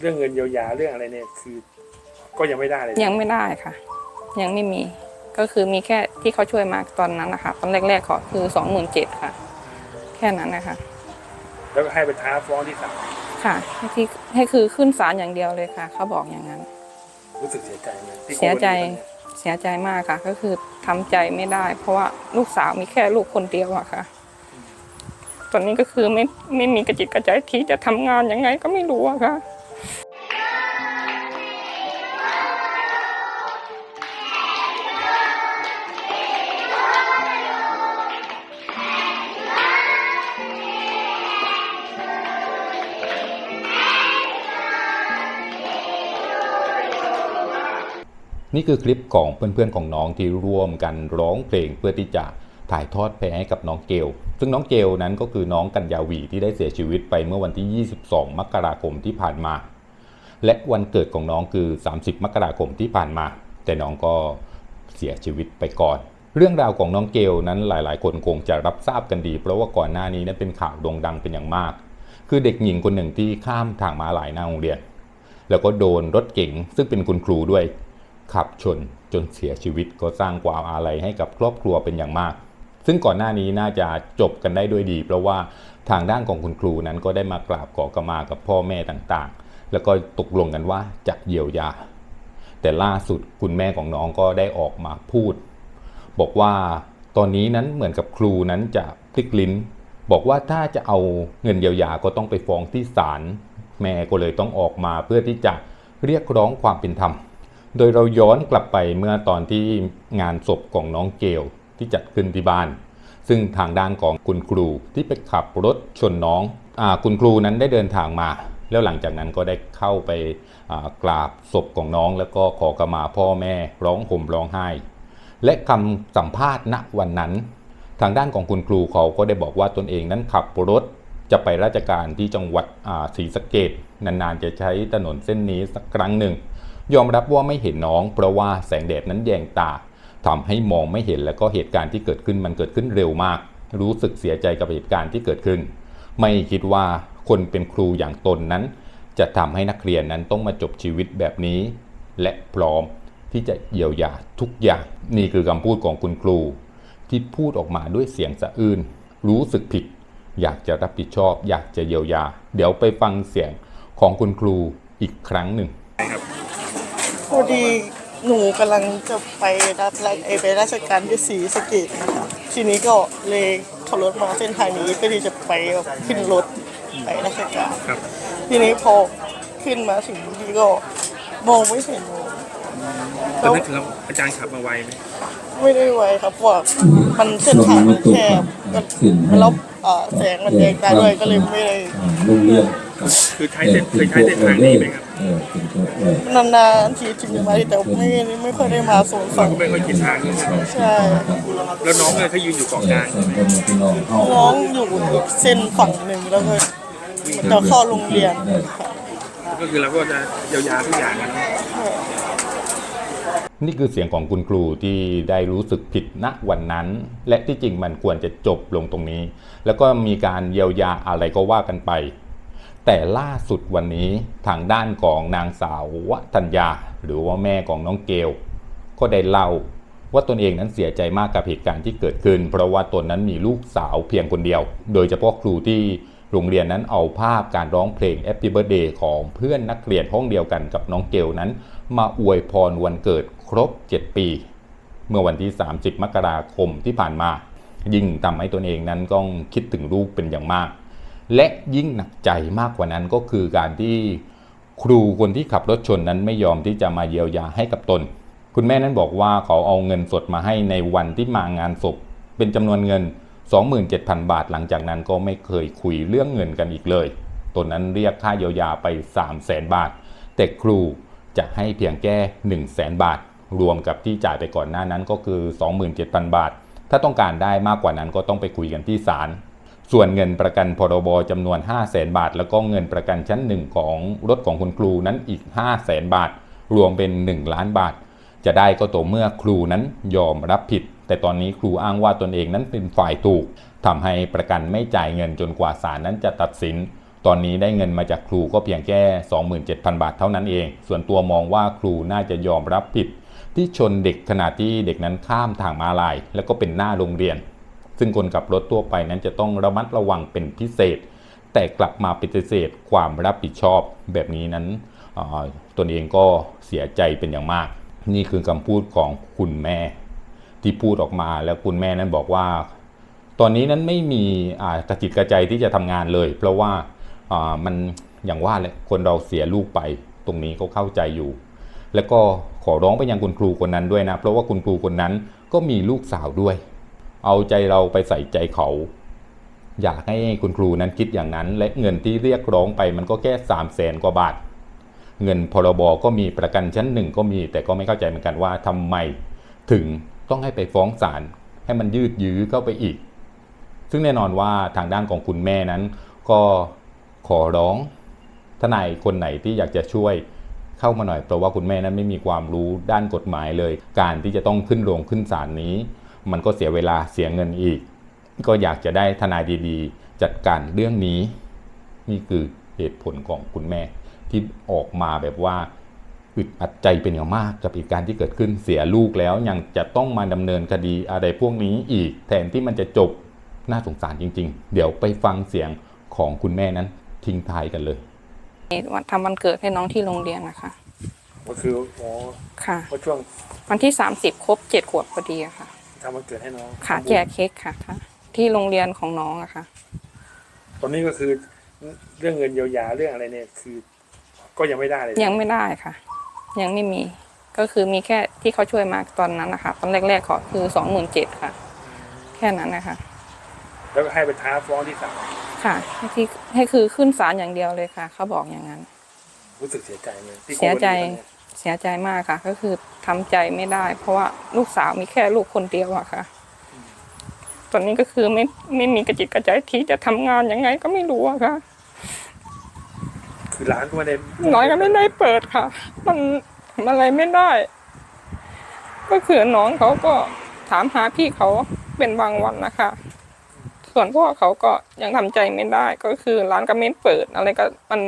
เรื่องเงินเยียวยาเรื่องอะไรเนี่ยคือ ก็ยังไม่ได้เลยยังไม่ได้ค่ะ ยังไม่มีก็คือมีแค่ที่เขาช่วยมาตอนนั้นนะคะตอนแรกๆขอคือสองหมื่นเจ็ดค่ะ แค่นั้นนะคะ แล้วก็ให้ไปท้าฟ้องที่ศาลค่ะให้ที่ให้คือขึ้นศาลอย่างเดียวเลยค่ะ เขาบอกอย่างนั้น รู้สึกเสียใจไหมที่เสียใจคนอื่นเสียใจมากค่ะ ก็คือทำใจไม่ได้ เพราะว่าลูกสาวมีแค่ลูกคนเดียวอะค่ะต อนนี้ก็คือไม่ไม่มีกระจิตกระใจที่จะทำงานยังไงก็ไม่รู้อะค่ะนี่คือคลิปของเพื่อนๆของน้องที่ร่วมกันร้องเพลงเพื่อที่จะ ถ่ายทอดแพ้ให้กับน้องเกล ซึ่งน้องเกลนั้นก็คือน้องกัญญาวีที่ได้เสียชีวิตไปเมื่อวันที่ 22 มกราคมที่ผ่านมา และวันเกิดของน้องคือ 30 มกราคมที่ผ่านมา แต่น้องก็เสียชีวิตไปก่อน เรื่องราวของน้องเกลนั้นหลาย ๆ คนคงจะรับทราบกันดี เพราะว่าก่อนหน้านี้นั้นเป็นข่าวโด่งดังเป็นอย่างมาก คือเด็กหญิงคนหนึ่งที่ข้ามทางม้าลายหน้าโรงเรียน แล้วก็โดนรถเก๋งซึ่งเป็นคุณครูด้วยขับชนจนเสียชีวิตก็สร้างความอาลัยให้กับครอบครัวเป็นอย่างมาก ซึ่งก่อนหน้านี้น่าจะจบกันได้ด้วยดี เพราะว่าทางด้านของคุณครูนั้นก็ได้มากราบขอขมากับพ่อแม่ต่างๆ แล้วก็ตกลงกันว่าจะเยียวยา แต่ล่าสุดคุณแม่ของน้องก็ได้ออกมาพูด บอกว่าตอนนี้นั้นเหมือนกับครูนั้นจะพลิกลิ้น บอกว่าถ้าจะเอาเงินเยียวยาก็ต้องไปฟ้องที่ศาลแม่ก็เลยต้องออกมาเพื่อที่จะเรียกร้องความเป็นธรรม โดยเราย้อนกลับไปเมื่อตอนที่งานศพของน้องเกล ที่จัดขึ้นที่บ้าน ซึ่งทางด้านของคุณครูที่ไปขับรถชนน้องอคุณครูนั้นได้เดินทางมา แล้วหลังจากนั้นก็ได้เข้าไปกราบศพของน้อง แล้วก็ขอกมาพ่อแม่ร้องห่มร้องไห้ และคำสัมภาษณ์ณวันนั้น ทางด้านของคุณครูเขาก็ได้บอกว่าตนเองนั้นขับรถจะไปราชการที่จังหวัดศรีสะเกดนานๆ จะใช้ถนนเส้นนี้สักครั้งหนึ่ง ยอมรับว่าไม่เห็นน้อง เพราะว่าแสงแดดนั้นแยงตา ทำให้มองไม่เห็นแล้วก็เหตุการณ์ที่เกิดขึ้นมันเกิดขึ้นเร็วมาก รู้สึกเสียใจกับเหตุการณ์ที่เกิดขึ้น ไม่คิดว่าคนเป็นครูอย่างตนนั้น จะทำให้นักเรียนนั้นต้องมาจบชีวิตแบบนี้ และพร้อมที่จะเยียวยาทุกอย่าง นี่คือคำพูดของคุณครู ที่พูดออกมาด้วยเสียงสะอื้นรู้สึกผิด อยากจะรับผิดชอบ อยากจะเยียวยา เดี๋ยวไปฟังเสียงของคุณครูอีกครั้งหนึ่งพอดี หนูกำลังจะไปรับราชเอยไปราชการที่ศรีสะเกดนะคะทีนี้ก็เลยขับรถมาเส้นทางนี้เพื่อที่จะไปแบบขึ้นรถไปราชการครับทีนี้พอขึ้นมาถึงที่ก็มองไม่เห็นเลยตอนนั้นคืออาจารย์ขับมาไวไหมไม่ได้ไวครับเพราะว่ามันเส้นทางมันแคบก็แล้วเอ่อแสงมันแยงตาด้วยก็เลยไม่ได้โรงเรียนคือใช้เส้นเคยใช้เส้นทางนี้ไหมครับเออเป็ นตัวเออนานๆทีถึงจะมาที่แต่ไม่ไม่ค่อยได้มาโซนเราฝั่งก็ไม่ค่อยคิดทางใช่ไหมใช่แล้วน้องเลยเขายืนอยู่เกาะกลางส่วนคนพี่น้องเข้าน้องอยู่อีกเส้นฝั่งหนึ่งแล้วก็จะเข้าโรงเรียนค่ะก็คือเราก็จะเยียวยาทุกอย่างนะนี่คือเสียงของคุณครูที่ได้รู้สึกผิดณวันนั้น และที่จริงมันควรจะจบลงตรงนี้ แล้วก็มีการเยียวยาอะไรก็ว่ากันไป แต่ล่าสุดวันนี้ทางด้านของนางสาววัฒนยา หรือว่าแม่ของน้องเกลก็ได้เล่าว่าตนเองนั้นเสียใจมากกับเหตุการณ์ที่เกิดขึ้น เพราะว่าตนนั้นมีลูกสาวเพียงคนเดียว โดยเฉพาะครูที่โรงเรียนนั้นเอาภาพการร้องเพลง Happy Birthday ของเพื่อนนักเรียนห้องเดียวกันกับน้องเกลนั้น มาอวยพรวันเกิดครบ 7 ปี เมื่อวันที่ 30 มกราคมที่ผ่านมา ยิ่งทำให้ตนเองนั้นต้องคิดถึงลูกเป็นอย่างมาก และยิ่งหนักใจมากกว่านั้นก็คือการที่ครูคนที่ขับรถชนนั้นไม่ยอมที่จะมาเยียวยาให้กับตน คุณแม่นั้นบอกว่าเขาเอาเงินสดมาให้ในวันที่มางานศพ เป็นจำนวนเงิน 27,000 บาทหลังจากนั้นก็ไม่เคยคุยเรื่องเงินกันอีกเลย ตนนั้นเรียกค่าเยียวยาไป3 0 0แสนบาท แต่ครูจะให้เพียงแค่1 0 0 0 0แสนบาท รวมกับที่จ่ายไปก่อนหน้านั้นก็คือ 27,000 บาท ถ้าต้องการได้มากกว่านั้นก็ต้องไปคุยกันที่ศาล ส่วนเงินประกันพรบจำนวน 5 0 0แสนบาท แล้วก็เงินประกันชั้นหนึ่งของรถของคุณครูนั้นอีก 5 0 0แสนบาท รวมเป็น 1 ล้านบาท จะได้ก็ต่อเมื่อครูนั้นยอมรับผิด แต่ตอนนี้ครูอ้างว่าตนเองนั้นเป็นฝ่ายถูกทำให้ประกันไม่จ่ายเงินจนกว่าศาลนั้นจะตัดสิน ตอนนี้ได้เงินมาจากครูก็เพียงแค่ 27,000 บาทเท่านั้นเอง ส่วนตัวมองว่าครูน่าจะยอมรับผิด ที่ชนเด็กขณะที่เด็กนั้นข้ามทางมาลาย แล้วก็เป็นหน้าโรงเรียน ซึ่งคนขับรถทั่วไปนั้นจะต้องระมัดระวังเป็นพิเศษ แต่กลับมาปฏิเสธความรับผิดชอบแบบนี้นั้นตนเองก็เสียใจเป็นอย่างมาก นี่คือคำพูดของคุณแม่ ที่พูดออกมาแล้วคุณแม่นั้นบอกว่า ตอนนี้นั้นไม่มีกระจิตกระใจที่จะทำงานเลย เพราะว่ามันอย่างว่าเลยคนเราเสียลูกไป ตรงนี้ก็เข้าใจอยู่ แล้วก็ขอร้องไปยังคุณครูคนนั้นด้วยนะ เพราะว่าคุณครูคนนั้นก็มีลูกสาวด้วย เอาใจเราไปใส่ใจเขา อยากให้คุณครูนั้นคิดอย่างนั้น และเงินที่เรียกร้องไปมันก็แค่สามแสนกว่าบาท เงินพรบก็มีประกันชั้นหนึ่งก็มี แต่ก็ไม่เข้าใจเหมือนกันว่าทำไม ถึงต้องให้ไปฟ้องศาลให้มันยืดยื้อเข้าไปอีก ซึ่งแน่นอนว่าทางด้านของคุณแม่นั้น ก็ขอร้องทนายคนไหนที่อยากจะช่วยเข้ามาหน่อยเพราะว่าคุณแม่นั้นไม่มีความรู้ด้านกฎหมายเลย การที่จะต้องขึ้นโรงขึ้นศาลนี้ มันก็เสียเวลาเสียเงินอีก ก็อยากจะได้ทนายดีๆ จัดการเรื่องนี้ นี่คือเหตุผลของคุณแม่ที่ออกมาแบบว่าอึดอัดใจเป็นอย่างมากกับเหตุการณ์ที่เกิดขึ้นเสียลูกแล้วยังจะต้องมาดำเนินคดีอะไรพวกนี้อีก แทนที่มันจะจบน่าสงสารจริง ๆ เดี๋ยวไปฟังเสียงของคุณแม่นั้นทิ้งท้ายกันเลยวันทำวันเกิดให้น้องที่โรงเรียนนะคะก็คืออ๋อค่ะว่าช่วงวันที่สามสิบครบเจ็ดขวบพอดีอะค่ะ ทำวันเกิดให้น้องค่ะแจกเค้กค่ะค่ะ ที่โรงเรียนของน้องอะค่ะ ตอนนี้ก็คือเรื่องเงินเยียวยาเรื่องอะไรเนี่ยคือ ก็ยังไม่ได้เลยยังไม่ได้ค่ะ ยังไม่มีก็คือมีแค่ที่เขาช่วยมาตอนนั้นนะคะตอนแรกๆขอคือสองหมื่นเจ็ดค่ะ แค่นั้นนะคะ แล้วก็ให้ไปท้าฟ้องที่ศาลค่ะให้ที่ให้คือขึ้นศาลอย่างเดียวเลยค่ะ เขาบอกอย่างนั้น รู้สึกเสียใจไหมที่เสียใจคนอื่นเสียใจมากค่ะ ก็คือทำใจไม่ได้ เพราะว่าลูกสาวมีแค่ลูกคนเดียวอะค่ะ ตอนนี้ก็คือไม่ไม่มีกระจิตกระใจที่จะทำงานยังไงก็ไม่รู้อะค่ะ คือร้านก็ไม่ได้น้อยก็ไม่ได้เปิดค่ะ มันทำอะไรไม่ได้ ก็คือน้องเขาก็ถามหาพี่เขาเป็นบางวันนะคะ ส่วนพ่อเขาก็ยังทำใจไม่ได้ ก็คือร้านก็ไม่เปิดอะไรก็มัน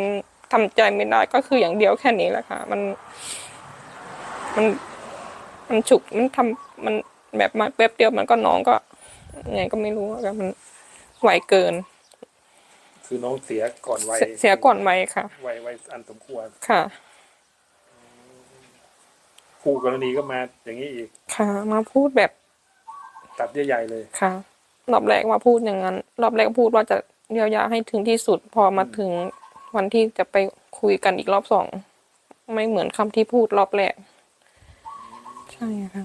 ทำใจไม่ได้ก็คืออย่างเดียวแค่นี้แหละค่ะ มัน มัน มันฉุกมันทำมันแบบมาแป๊บเดียวมันก็น้องก็ยังไงก็ไม่รู้อะค่ะมันไหวเกิน คือน้องเสียก่อนวัยเสียเสียก่อนไหมค่ะวัยวัยอันสมควรค่ะคู่กรณีก็มาอย่างนี้อีก ค่ะ มาพูดแบบตัดเยื่อใยเลยค่ะรอบแรกมาพูดอย่างนั้นรอบแรกพูดว่าจะเยียวยาให้ถึงที่สุด พอมาถึง วันที่จะไปคุยกันอีกรอบสอง ไม่เหมือนคำที่พูดรอบแรก ใช่ค่ะ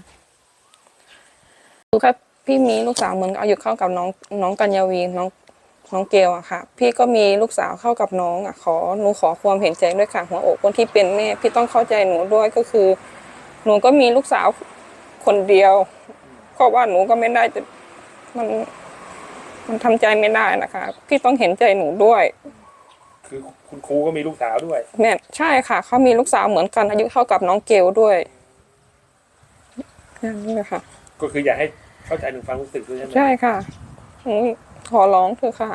คือแค่พี่มีลูกสาวเหมือนอายุเข้ากับน้องน้องกัญญาวีน้องน้องเกลอะค่ะ พี่ก็มีลูกสาวเข้ากับน้องอะขอหนูขอความเห็นใจด้วยค่ะหัวอกคนที่เป็นแม่พี่ต้องเข้าใจหนูด้วยก็คือ หนูก็มีลูกสาวคนเดียวเพราะว่าหนูก็ไม่ได้แต่มัน มันทำใจไม่ได้นะคะ พี่ต้องเห็นใจหนูด้วย คือคุณครูก็มีลูกสาวด้วยแม่ใช่ค่ะเขามีลูกสาวเหมือนกันอายุเท่ากับน้องเกลด้วยอย่างนี้เลยค่ะ ก็คืออยากให้เข้าใจถึงความรู้สึกด้วยใช่ไหมใช่ค่ะหนูขอร้องเถอะค่ะ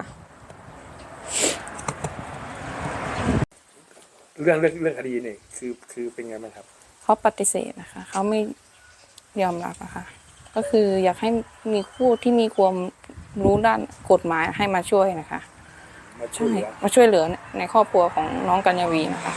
เรื่องเรื่องเรื่องคดีเนี่ยคือคือเป็นไงบ้างครับเขาปฏิเสธนะคะเขาไม่ยอมรับอะค่ะ ก็คืออยากให้มีคู่ที่มีความรู้ด้านกฎหมายให้มาช่วยนะคะ มาช่วยเหลือมาช่วยเหลือในครอบครัวของน้องกัญญาวีนะคะ